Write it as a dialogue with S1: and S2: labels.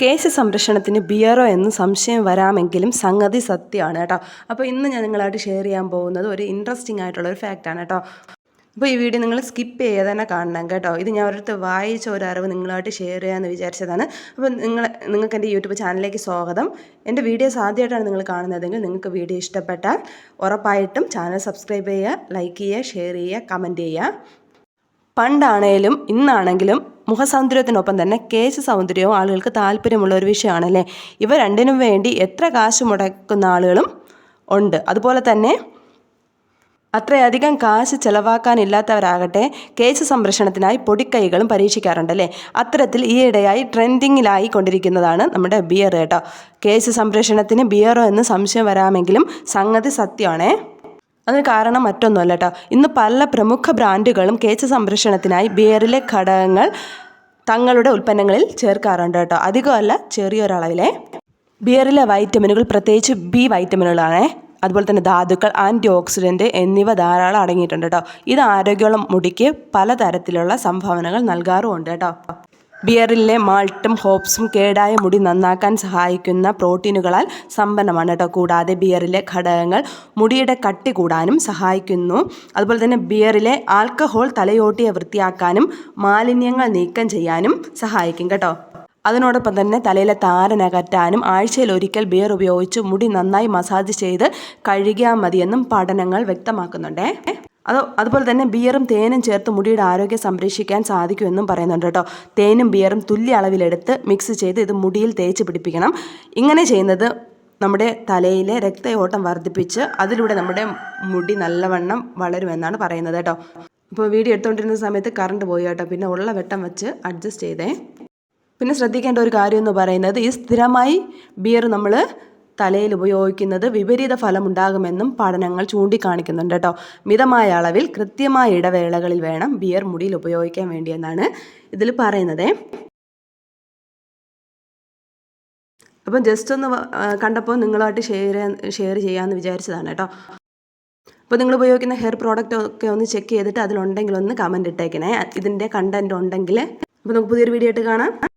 S1: കേശ സംരക്ഷണത്തിന് ബിയറോ എന്ന് സംശയം വരാമെങ്കിലും സംഗതി സത്യമാണ് കേട്ടോ. അപ്പോൾ ഇന്ന് ഞാൻ നിങ്ങളായിട്ട് ഷെയർ ചെയ്യാൻ പോകുന്നത് ഒരു ഇൻട്രസ്റ്റിംഗ് ആയിട്ടുള്ള ഒരു ഫാക്റ്റാണ് കേട്ടോ. അപ്പോൾ ഈ വീഡിയോ നിങ്ങൾ സ്കിപ്പ് ചെയ്യാതെ തന്നെ കാണണം കേട്ടോ. ഇത് ഞാൻ ഒരിടത്ത് വായിച്ച ഒരു അറിവ് നിങ്ങളായിട്ട് ഷെയർ ചെയ്യാമെന്ന് വിചാരിച്ചതാണ്. അപ്പോൾ നിങ്ങൾ നിങ്ങൾക്ക് എന്റെ യൂട്യൂബ് ചാനലിലേക്ക് സ്വാഗതം. എന്റെ വീഡിയോസ് ആദ്യമായിട്ടാണ് നിങ്ങൾ കാണുന്നതെങ്കിൽ നിങ്ങൾക്ക് വീഡിയോ ഇഷ്ടപ്പെട്ടാൽ ഉറപ്പായിട്ടും ചാനൽ സബ്സ്ക്രൈബ് ചെയ്യുക ലൈക്ക് ചെയ്യുക ഷെയർ ചെയ്യുക കമന്റ് ചെയ്യുക. പണ്ടാണേലും ഇന്നാണെങ്കിലും മുഖസൗന്ദര്യത്തിനൊപ്പം തന്നെ കേശ സൗന്ദര്യവും ആളുകൾക്ക് താല്പര്യമുള്ള ഒരു വിഷയമാണല്ലേ? ഇവ രണ്ടിനും വേണ്ടി എത്ര കാശ് മുടക്കുന്ന ആളുകളും ഉണ്ട്. അതുപോലെ തന്നെ അത്രയധികം കാശ് ചെലവാക്കാനില്ലാത്തവരാകട്ടെ കേശ സംരക്ഷണത്തിനായി പൊടിക്കൈകളും പരീക്ഷിക്കാറുണ്ടല്ലേ? അത്തരത്തിൽ ഈയിടെയായി ട്രെൻഡിങ്ങിലായി കൊണ്ടിരിക്കുന്നതാണ് നമ്മുടെ ബിയർ കേട്ടോ. കേസ് സംരക്ഷണത്തിന് ബിയറോ എന്ന് സംശയം വരാമെങ്കിലും സംഗതി സത്യമാണേ. അതിന് കാരണം മറ്റൊന്നുമല്ല കേട്ടോ. ഇന്ന് പല പ്രമുഖ ബ്രാൻഡുകളും കേച്ച സംരക്ഷണത്തിനായി ബിയറിലെ ഘടകങ്ങൾ തങ്ങളുടെ ഉൽപ്പന്നങ്ങളിൽ ചേർക്കാറുണ്ട് കേട്ടോ. അധികമല്ല ചെറിയൊരളവിലെ ബിയറിലെ വൈറ്റമിനുകൾ പ്രത്യേകിച്ച് ബി വൈറ്റമിനുകളാണ്. അതുപോലെ തന്നെ ധാതുക്കൾ ആന്റി ഓക്സിഡന്റ് എന്നിവ ധാരാളം അടങ്ങിയിട്ടുണ്ട് കേട്ടോ. ഇത് ആരോഗ്യമുള്ള മുടിക്ക് പലതരത്തിലുള്ള സംഭാവനകൾ നൽകാറുമുണ്ട് കേട്ടോ. ബിയറിലെ മാൾട്ടും ഹോപ്സും കേടായ മുടി നന്നാക്കാൻ സഹായിക്കുന്ന പ്രോട്ടീനുകളാൽ സമ്പന്നമാണ് കേട്ടോ. കൂടാതെ ബിയറിലെ ഘടകങ്ങൾ മുടിയുടെ കട്ടി കൂടാനും സഹായിക്കുന്നു. അതുപോലെ തന്നെ ബിയറിലെ ആൽക്കഹോൾ തലയോട്ടിയെ വൃത്തിയാക്കാനും മാലിന്യങ്ങൾ നീക്കം ചെയ്യാനും സഹായിക്കും കേട്ടോ. അതിനോടൊപ്പം തന്നെ തലയിലെ താരനകറ്റാനും ആഴ്ചയിൽ ഒരിക്കൽ ബിയർ ഉപയോഗിച്ച് മുടി നന്നായി മസാജ് ചെയ്ത് കഴുകിയാൽ മതിയെന്നും പഠനങ്ങൾ വ്യക്തമാക്കുന്നുണ്ടേ. അത് അതുപോലെ തന്നെ ബിയറും തേനും ചേർത്ത് മുടിയുടെ ആരോഗ്യം സംരക്ഷിക്കാൻ സാധിക്കുമെന്നും പറയുന്നുണ്ട് കേട്ടോ. തേനും ബിയറും തുല്യ അളവിലെടുത്ത് മിക്സ് ചെയ്ത് ഇത് മുടിയിൽ തേച്ച് പിടിപ്പിക്കണം. ഇങ്ങനെ ചെയ്യുന്നത് നമ്മുടെ തലയിലെ രക്തയോട്ടം വർദ്ധിപ്പിച്ച് അതിലൂടെ നമ്മുടെ മുടി നല്ലവണ്ണം വളരുമെന്നാണ് പറയുന്നത് കേട്ടോ. അപ്പോൾ വീഡിയോ എടുത്തുകൊണ്ടിരുന്ന സമയത്ത് കറണ്ട് പോയി കേട്ടോ. പിന്നെ ഉള്ള വെട്ടം വെച്ച് അഡ്ജസ്റ്റ് ചെയ്തേ. പിന്നെ ശ്രദ്ധിക്കേണ്ട ഒരു കാര്യം എന്ന് പറയുന്നത് ഈ സ്ഥിരമായി ബിയർ നമ്മൾ തലയിൽ ഉപയോഗിക്കുന്നത് വിപരീത ഫലമുണ്ടാകുമെന്നും പഠനങ്ങൾ ചൂണ്ടിക്കാണിക്കുന്നുണ്ട് കേട്ടോ. മിതമായ അളവിൽ കൃത്യമായ ഇടവേളകളിൽ വേണം ബിയർ മുടിയിൽ ഉപയോഗിക്കാൻ വേണ്ടിയെന്നാണ് ഇതിൽ പറയുന്നത്. അപ്പം ജസ്റ്റ് ഒന്ന് കണ്ടപ്പോൾ നിങ്ങളുമായിട്ട് ഷെയർ ഷെയർ ചെയ്യാമെന്ന് വിചാരിച്ചതാണ് കേട്ടോ. അപ്പോൾ നിങ്ങൾ ഉപയോഗിക്കുന്ന ഹെയർ പ്രോഡക്റ്റ് ഒക്കെ ഒന്ന് ചെക്ക് ചെയ്തിട്ട് അതിലുണ്ടെങ്കിൽ ഒന്ന് കമന്റ് ഇട്ടേക്കണേ. ഇതിന്റെ കണ്ടന്റ് ഉണ്ടെങ്കിൽ അപ്പോൾ നമുക്ക് പുതിയൊരു വീഡിയോ ആയിട്ട് കാണാം.